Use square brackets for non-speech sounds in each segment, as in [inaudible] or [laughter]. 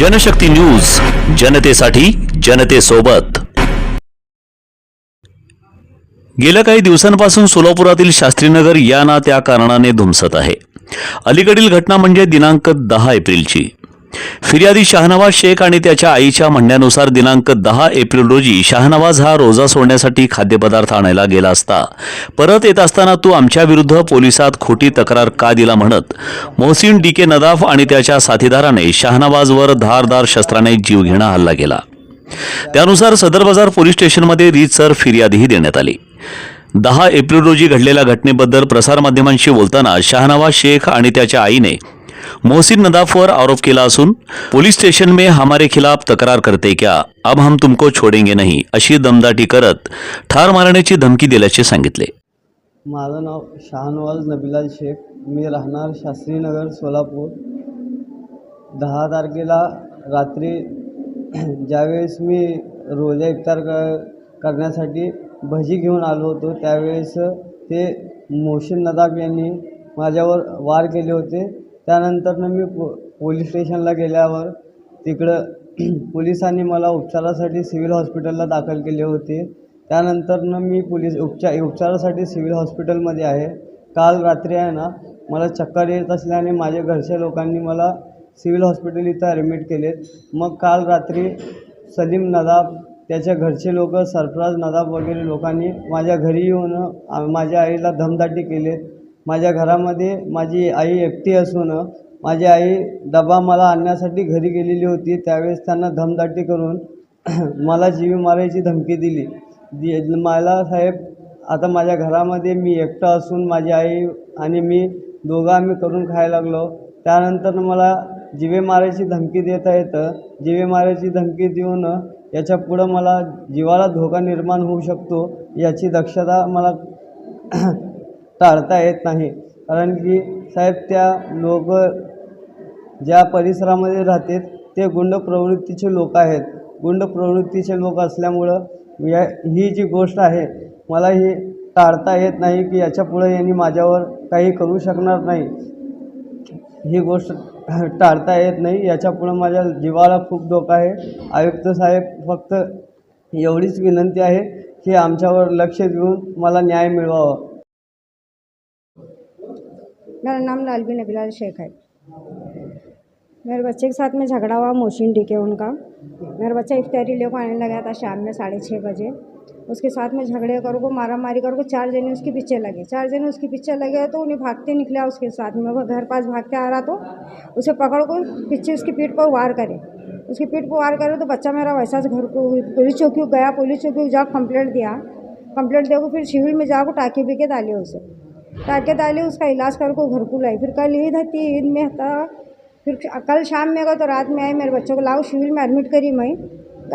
Janshakti news जनतेसाठी जनतेसोबत. गेल्या काही दिवसांपासून सोलापुरातील शास्त्रीनगर या ना त्या कारणाने धुमसत आहे. अलीकडील घटना म्हणजे दिनांक दहा एप्रिलची. फिर्यादी शाहनवाज शेख आणि त्याच्या आईच्या म्हणण्यानुसार दिनांक दहा एप्रिल रोजी शाहनवाज हा रोजा सोडण्यासाठी खाद्यपदार्थ आणायला गेला असता. परत येत असताना तू आमच्या विरुद्ध पोलिसात खोटी तक्रार का दिला म्हणत मोहसिन डी के नदाफ आणि त्याच्या साथीदाराने शाहनवाजवर धारदार शस्त्राने जीवघेणा हल्ला केला. त्यानुसार सदर बाजार पोलीस स्टेशनमध्ये रीतसर फिर्यादीही देण्यात आली. दहा एप्रिल रोजी घडलेल्या घटनेबद्दल प्रसारमाध्यमांशी बोलताना शाहनवाज शेख आणि त्याच्या आईने मोहसिन नदाफवर आरोप केला असून पोलीस स्टेशन में हमारे खिलाफ तक्रार करते क्या? अब हम तुमको छोडेंगे नाही अशी दमदाटी करत ठार मारण्याची धमकी दिल्याचे सांगितले. माझं नाव शाहनवाज नबिलाल शेख. मी राहणार शास्त्रीनगर सोलापूर. दहा तारखेला रात्री [clears throat] ज्यावेळेस मी रोजा इफ्तार क करण्यासाठी भजी घेऊन आलो होतो त्यावेळेस ते मोहसिन नदाफ यांनी माझ्यावर वार केले होते. त्यानंतरनं मी पो पोलीस स्टेशनला गेल्यावर तिकडं [clears throat] पोलिसांनी मला उपचारासाठी सिव्हिल हॉस्पिटलला दाखल केले होते. त्यानंतरनं मी पोलीस उपचार उपचारासाठी सिव्हिल हॉस्पिटलमध्ये आहे. काल रात्री आहे ना मला चक्कर येत असल्याने माझ्या घरच्या लोकांनी मला सिव्हिल हॉस्पिटल इथं ॲडमिट केलेत. मग काल रात्री सलीम नदाब त्याच्या घरचे लोक सरफराज नदाब वगैरे लोकांनी माझ्या घरी येऊन माझ्या आईला धमदाटी केलेत. माझ्या घरामध्ये माझी आई एकटी असून माझी आई डबा मला आणण्यासाठी घरी गेलेली होती. त्यावेळेस त्यांना धमदाटी करून [clears throat] मला जीवी मारायची धमकी दिली. दि मला साहेब आता माझ्या घरामध्ये मी एकटा असून माझी आई आणि मी दोघं आम्ही करून खायला लागलो. त्यानंतर मला जिवे मारायची धमकी देता येतं. जिवे मारायची धमकी देऊन याच्या पुढं मला जीवाला धोका निर्माण होऊ शकतो याची दक्षता मला [clears throat] टाळता येत नाही. कारण की साहेब त्या लोक ज्या परिसरामध्ये राहतात ते गुंड प्रवृत्तीचे लोक आहेत. गुंड प्रवृत्तीचे लोक असल्यामुळं या ही जी गोष्ट आहे मला ही टाळता येत नाही की याच्यापुढे यांनी माझ्यावर काही करू शकणार नाही. ही गोष्ट टाळता येत नाही. याच्यापुढं माझ्या जीवाला खूप धोका आहे. आयुक्त साहेब फक्त एवढीच विनंती आहे की आमच्यावर लक्ष देऊन मला न्याय मिळवावा. मेरा नाम लालबी नबीलाल शेख है। मेरे बच्चे के साथ में झगड़ा हुआ मोशिन डी के, उनका। मेरा बच्चा इफ्तारी लेकर आने लगा था शाम में साढ़े छः बजे। उसके साथ में झगड़े करो को मारा मारी करो को, चार जने उसके पीछे लगे। चार जने उसके पीछे लगे तो उन्हें भागते निकला उसके साथ में। वो घर पास भागते आ रहा तो उसे पकड़ को पीछे उसकी पीठ पर वार करे। उसकी पीठ पर वार करे तो बच्चा मेरा वैसा घर को, पुलिस चौकी गया, पुलिस चौकी को जा कंप्लेंट दिया। कंप्लेंट दे को फिर सिविल में जाकर टाके भी के डाले उसे। टाके डाले उसका इलाज कर को घर को लाई फिर कल ईद थी ईद में था। फिर कल शाम में गए तो रात में आए मेरे बच्चों को लाओ सिविल में एडमिट करी मैं।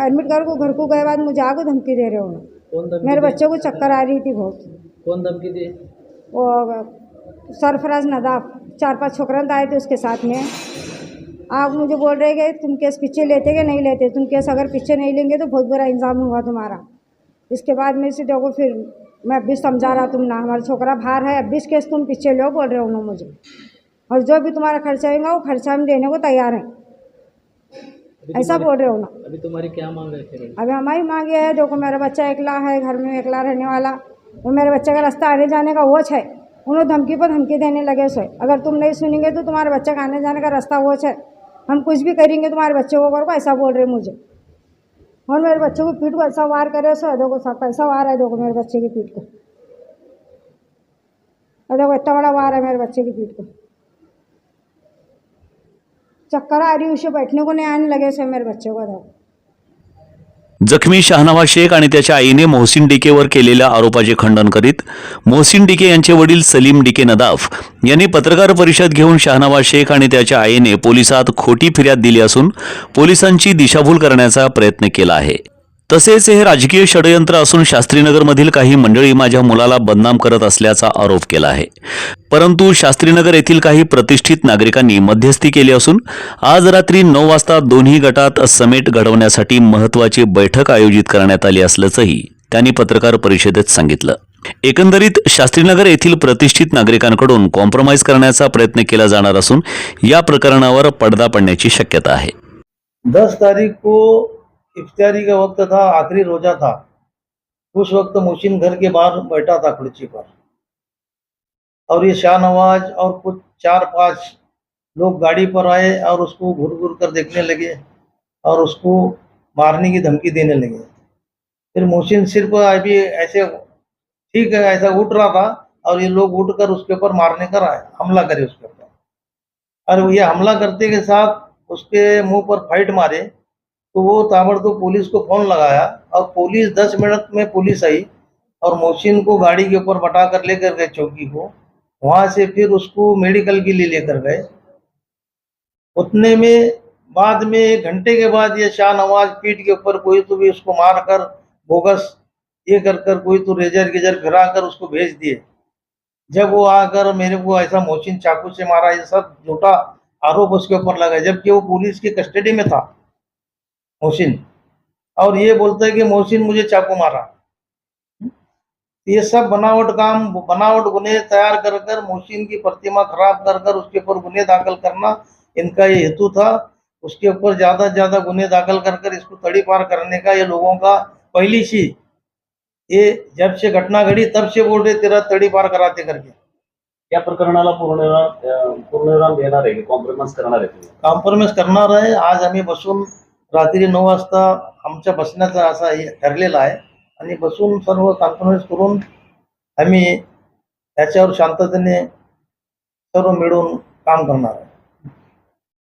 एडमिट कर को घर को गए बाद मुझे आगे धमकी दे रहे हो। मेरे बच्चों को चक्कर आ रही थी बहुत। कौन धमकी दे? वो सरफराज नदाफ चार पाँच छोकरन आए थे उसके साथ में। आप मुझे बोल रहे कि तुम केस पीछे लेते कि नहीं लेते? तुम केस अगर पीछे नहीं लेंगे तो बहुत बड़ा इंजाम होगा तुम्हारा। इसके बाद में से देखो फिर मैं अब भी समझा रहा तुम ना हमारा छोकरा बाहर है अब भी केस तुम पीछे लो बोल रहे हो ना मुझे। और जो भी तुम्हारा खर्चा होगा वो खर्चा हम देने को तैयार हैं। ऐसा बोल रहे हो ना। अभी तुम्हारी क्या मांग है? फिर अभी हमारी मांग ये है देखो मेरा बच्चा अकेला है घर में अकेला रहने वाला वो मेरे बच्चे का रास्ता आने जाने का वो है। उन्होंने धमकी पर धमकी देने लगे सो अगर तुम नहीं सुनेंगे तो तुम्हारे बच्चे का आने जाने का रास्ता वो है। हम कुछ भी करेंगे तुम्हारे बच्चे को करो ऐसा बोल रहे मुझे। और मेरे बच्चे को पीठ को ऐसा वार करे सो, देखो सब ऐसा वार है, देखो मेरे बच्चे की पीठ को। देखो इतना बड़ा वार है मेरे बच्चे की पीठ को। चक्कर आ रही, उसे बैठने को नहीं आने लगे से मेरे बच्चे को, देखो। जखमी शाहनवाज शेख आणि त्याच्या आईने मोहसिन डिकेवर केलेल्या आरोपाचे खंडन करीत मोहसिन डिके यांचे वडील सलीम डिके नदाफ यांनी पत्रकार परिषद घेऊन शाहनवाज शेख आणि त्याच्या आईने पोलिसात खोटी फिर्याद दिली असून पोलिसांची दिशाभूल करण्याचा प्रयत्न केला आहे. तसेच हे राजकीय षडयंत्र असून शास्त्रीनगरमधील काही मंडळी माझ्या मुलाला बदनाम करत असल्याचा आरोप केला आहे. परंतु शास्त्रीनगर येथील काही प्रतिष्ठित नागरिकांनी मध्यस्थी केली असून आज रात्री नऊ वाजता दोन्ही गटात समेट घडवण्यासाठी महत्वाची बैठक आयोजित करण्यात आली असल्याचंही त्यांनी पत्रकार परिषदेत सांगितलं. एकंदरीत शास्त्रीनगर येथील प्रतिष्ठित नागरिकांकडून कॉम्प्रोमाइज करण्याचा प्रयत्न केला जाणार असून या प्रकरणावर पडदा पडण्याची शक्यता आहे. दस तारीख को इफ्तारी का वक्त था, आखिरी रोजा था। उस वक्त मोहसिन घर के बाहर बैठा था खुर्ची पर। और ये शाहनवाज और कुछ चार पाँच लोग गाड़ी पर आए और उसको घूर घूर कर देखने लगे और उसको मारने की धमकी देने लगे। फिर मोहसिन सिर्फ़ अभी ऐसे, ठीक है, ऐसा उठ रहा था और ये लोग उठकर उसके ऊपर मारने कर आए हमला करे उसके ऊपर। और ये हमला करते के साथ उसके मुँह पर फाइट मारे तो वो ताबड़तोड़ पुलिस को फ़ोन लगाया और पुलिस दस मिनट में पुलिस आई और मोहसिन को गाड़ी के ऊपर बटा कर लेकर गए चौकी को। वहाँ से फिर उसको मेडिकल के लिए लेकर गए। उतने में बाद में एक घंटे के बाद ये शाह नवाज़ पीठ के ऊपर कोई तो भी उसको मार कर बोगस ये कर कर कोई तो रेजर गेजर फिरा कर उसको भेज दिए। जब वो आकर मेरे को ऐसा मोहसिन चाकू से मारा, ये सब झूठा आरोप उसके ऊपर लगा, जबकि वो पुलिस की कस्टडी में था। मोहसिन। और ये बोलता है कि मोहसिन मुझे चाकू मारा। ये सब बनावट काम बनावट गुने तैयार कर कर मोहसिन की प्रतिमा खराब कर कर उसके ऊपर गुने दाखिल करना इनका ये हेतु था। उसके ऊपर ज़्यादा से ज़्यादा गुने दाखिल कर कर इसको तड़ी पार करने का ये लोगों का पहली सी। ये जब से घटना घड़ी तब से बोल रहे तेरा तड़ी पार कराते करके। या प्रकरणाला पूर्ण पूर्णविराम देणार आहे कॉम्प्रोमाइज करणार आहे कॉम्प्रोमाइज करणार आहे. आज आम्ही बसून रात्री नऊ वाजता आमच्या बसण्याचा असा हे ठरलेला आहे. आणि बसून सर्व कॉम्प्रोमाइज करून आम्ही त्याच्यावर शांततेने सर्व मिळून काम करणार आहे.